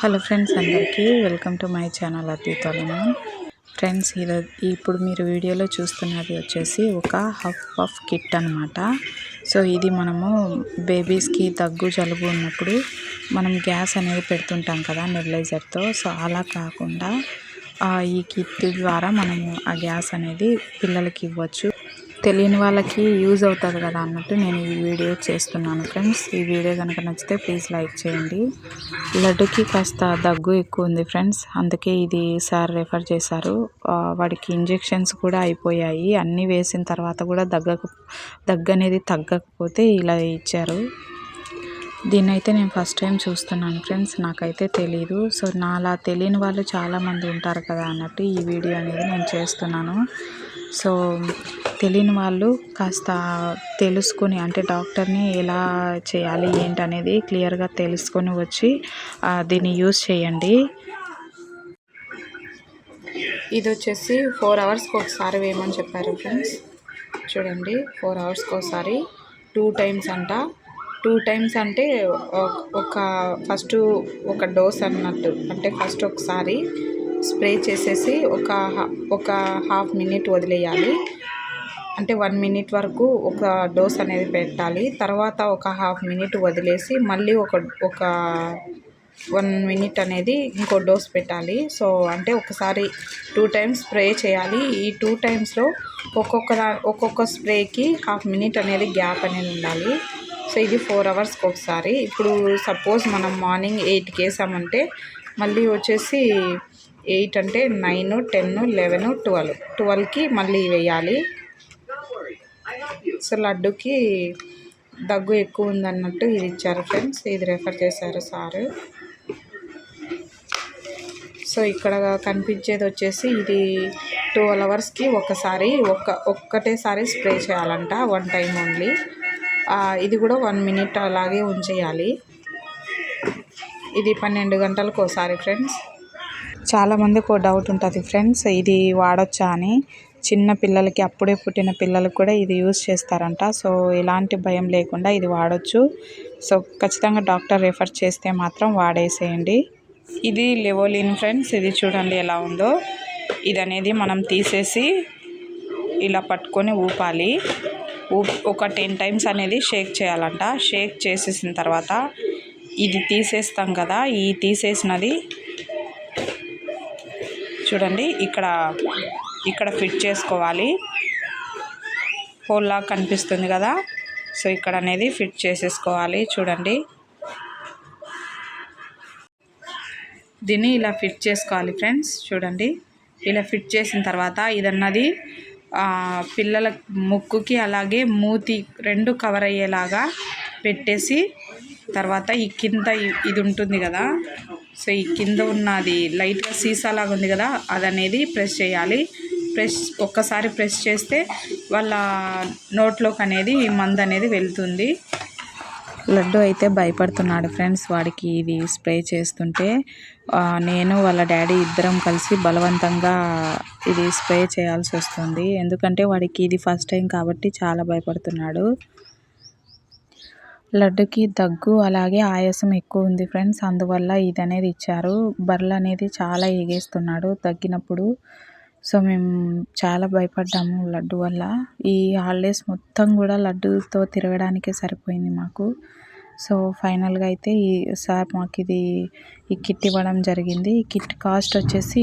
Hello friends అందరికీ welcome to my channel అతీతలను friends ఇది ఇప్పుడు మీరు వీడియోలో చూస్తున్నది వచ్చేసి ఒక హఫ్ పఫ్ కిట్ అనమాట సో ఇది మనము బేబీస్కి దగ్గు జలుబు ఉన్నప్పుడు మనం గ్యాస్ అనేది పెడుతుంటాం కదా నెబులైజర్తో. సో అలా కాకుండా ఈ కిట్ ద్వారా మనము ఆ గ్యాస్ అనేది పిల్లలకి ఇవ్వచ్చు. తెలియని వాళ్ళకి యూజ్ అవుతుంది కదా అన్నట్టు నేను ఈ వీడియో చేస్తున్నాను ఫ్రెండ్స్. ఈ వీడియో కనుక నచ్చితే ప్లీజ్ లైక్ చేయండి. లడ్డుకి కాస్త దగ్గు ఎక్కువ ఉంది ఫ్రెండ్స్. అందుకే ఇది సార్ రెఫర్ చేశారు. వాడికి ఇంజెక్షన్స్ కూడా అయిపోయాయి. అన్నీ వేసిన తర్వాత కూడా దగ్గక దగ్గు అనేది తగ్గకపోతే ఇలా ఇచ్చారు. దీన్ని అయితే నేను ఫస్ట్ టైం చూస్తున్నాను ఫ్రెండ్స్. నాకైతే తెలీదు. సో నా అలా తెలియని వాళ్ళు చాలామంది ఉంటారు కదా అన్నట్టు ఈ వీడియో అనేది నేను చేస్తున్నాను. సో తెలియని వాళ్ళు కాస్త తెలుసుకొని అంటే డాక్టర్ని ఎలా చేయాలి ఏంటి అనేది క్లియర్గా తెలుసుకొని వచ్చి దీన్ని యూజ్ చేయండి. ఇది వచ్చేసి ఫోర్ అవర్స్కి ఒకసారి వేయమని చెప్పారు ఫ్రెండ్స్. చూడండి ఫోర్ అవర్స్కి ఒకసారి టూ టైమ్స్ అంట. టూ టైమ్స్ అంటే ఒక ఫస్ట్ ఒక డోస్ అన్నట్టు అంటే ఫస్ట్ ఒకసారి స్ప్రే చేసేసి ఒక ఒక హాఫ్ మినిట్ వదిలేయాలి. అంటే వన్ మినిట్ వరకు ఒక డోస్ అనేది పెట్టాలి. తర్వాత ఒక హాఫ్ మినిట్ వదిలేసి మళ్ళీ ఒక ఒక వన్ మినిట్ అనేది ఇంకో డోస్ పెట్టాలి. సో అంటే ఒకసారి టూ టైమ్స్ స్ప్రే చేయాలి. ఈ టూ టైమ్స్లో ఒక్కొక్క ఒక్కొక్క స్ప్రేకి హాఫ్ మినిట్ అనేది గ్యాప్ అనేది ఉండాలి. సో ఇది ఫోర్ అవర్స్కి ఒకసారి. ఇప్పుడు సపోజ్ మనం మార్నింగ్ ఎయిట్కి వేసామంటే మళ్ళీ వచ్చేసి ఎయిట్ అంటే నైన్ టెన్ లెవెన్ ట్వెల్వ్. ట్వెల్వ్కి మళ్ళీ వేయాలి. సో లడ్డుకి దగ్గు ఎక్కువ ఉందన్నట్టు ఇది ఇచ్చారు ఫ్రెండ్స్. ఇది రెఫర్ చేశారు సారు. సో ఇక్కడ కనిపించేది వచ్చేసి ఇది ట్వెల్వ్ అవర్స్కి ఒకసారి ఒక్క ఒక్కటేసారి స్ప్రే చేయాలంట వన్ టైం ఓన్లీ. ఇది కూడా వన్ మినిట్ అలాగే ఉంచేయాలి. ఇది పన్నెండు గంటలకు ఒకసారి ఫ్రెండ్స్. చాలామందికి ఒక డౌట్ ఉంటుంది ఫ్రెండ్స్ ఇది వాడొచ్చా? అని. చిన్న పిల్లలకి అప్పుడే పుట్టిన పిల్లలకు కూడా ఇది యూస్ చేస్తారంట. సో ఎలాంటి భయం లేకుండా ఇది వాడొచ్చు. సో ఖచ్చితంగా డాక్టర్ రిఫర్ చేస్తే మాత్రం వాడేసేయండి. ఇది లెవోలిన్ ఫ్రెండ్స్ ఇది చూడండి ఎలా ఉందో. ఇది అనేది మనం తీసేసి ఇలా పట్టుకొని ఊపాలి. ఊ ఒక టెన్ టైమ్స్ అనేది షేక్ చేయాలంట. షేక్ చేసేసిన తర్వాత ఇది తీసేస్తాం కదా ఈ తీసేసినది చూడండి ఇక్కడ ఇక్కడ ఫిట్ చేసుకోవాలి. హోల్లా కనిపిస్తుంది కదా. సో ఇక్కడ అనేది ఫిట్ చేసేసుకోవాలి చూడండి. దీన్ని ఇలా ఫిట్ చేసుకోవాలి ఫ్రెండ్స్ చూడండి. ఇలా ఫిట్ చేసిన తర్వాత ఇదన్నది పిల్లల ముక్కుకి అలాగే మూతి రెండు కవర్ అయ్యేలాగా పెట్టేసి తర్వాత ఈ కింద ఇది ఉంటుంది కదా. సో ఈ కింద ఉన్నది లైట్గా సీసా లాగా ఉంది కదా అది అనేది ప్రెస్ చేయాలి. ప్రెస్ ఒక్కసారి ప్రెస్ చేస్తే వాళ్ళ నోట్లోకి అనేది మందు అనేది వెళ్తుంది. లడ్డు అయితే భయపడుతున్నాడు ఫ్రెండ్స్ వాడికి ఇది స్ప్రే చేస్తుంటే. నేను వాళ్ళ డాడీ ఇద్దరం కలిసి బలవంతంగా ఇది స్ప్రే చేయాల్సి వస్తుంది. ఎందుకంటే వాడికి ఇది ఫస్ట్ టైం కాబట్టి చాలా భయపడుతున్నాడు. లడ్డుకి దగ్గు అలాగే ఆయాసం ఎక్కువ ఉంది ఫ్రెండ్స్. అందువల్ల ఇది అనేది ఇచ్చారు. బర్రెలు అనేది చాలా ఎగేస్తున్నాడు. తగ్గినప్పుడు సో మేము చాలా భయపడ్డాము లడ్డు వల్ల. ఈ హాలిడేస్ మొత్తం కూడా లడ్డుతో తిరగడానికే సరిపోయింది మాకు. సో ఫైనల్గా అయితే ఈ సార్ మాకు ఇది ఈ కిట్ ఇవ్వడం జరిగింది. ఈ కిట్ కాస్ట్ వచ్చేసి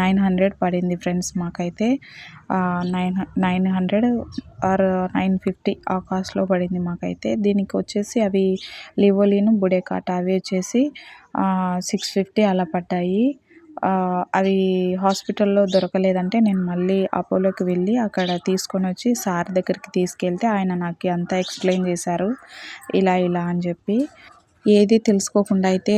నైన్ హండ్రెడ్ పడింది ఫ్రెండ్స్ మాకైతే. Nine nine hundred or nine fifty ఆ కాస్ట్లో పడింది మాకైతే. దీనికి వచ్చేసి అవి లివోలిను బుడేకాట అవి వచ్చేసి సిక్స్ ఫిఫ్టీ అలా పడ్డాయి. అవి హాస్పిటల్లో దొరకలేదంటే నేను మళ్ళీ అపోలోకి వెళ్ళి అక్కడ తీసుకొని వచ్చి సార్ దగ్గరికి తీసుకెళ్తే ఆయన నాకు అంతా ఎక్స్ప్లెయిన్ చేశారు. ఇలా ఇలా అని చెప్పి. ఏది తెలుసుకోకుండా అయితే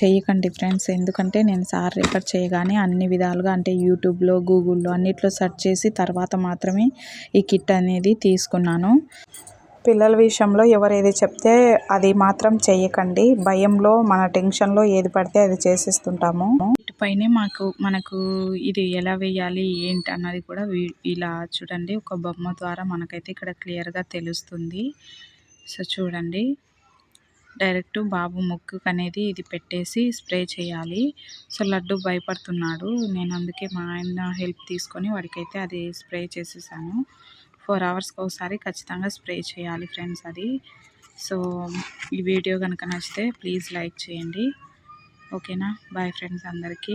చేయకండి ఫ్రెండ్స్. ఎందుకంటే నేను సార్ రిఫర్ చేయగానే అన్ని విధాలుగా అంటే యూట్యూబ్లో గూగుల్లో అన్నిట్లో సెర్చ్ చేసి తర్వాత మాత్రమే ఈ కిట్ అనేది తీసుకున్నాను. పిల్లల విషయంలో ఎవరేది చెప్తే అది మాత్రం చేయకండి భయంలో మన టెన్షన్లో ఏది పడితే అది చేసేస్తుంటాము. పైనే మాకు మనకు ఇది ఎలా వేయాలి ఏంటి అన్నది కూడా ఇలా చూడండి. ఒక బొమ్మ ద్వారా మనకైతే ఇక్కడ క్లియర్గా తెలుస్తుంది. సో చూడండి. డైరెక్ట్ బాబు ముక్కుకు అనేది ఇది పెట్టేసి స్ప్రే చేయాలి. సో లడ్డు భయపడుతున్నాడు. నేను అందుకే మా ఆయన హెల్ప్ తీసుకొని వాడికైతే అది స్ప్రే చేసేసాను. ఫోర్ అవర్స్కి ఒకసారి ఖచ్చితంగా స్ప్రే చేయాలి ఫ్రెండ్స్ అది. సో ఈ వీడియో కనుక నచ్చితే ప్లీజ్ లైక్ చేయండి. ఓకేనా? బాయ్ ఫ్రెండ్స్ అందరికీ.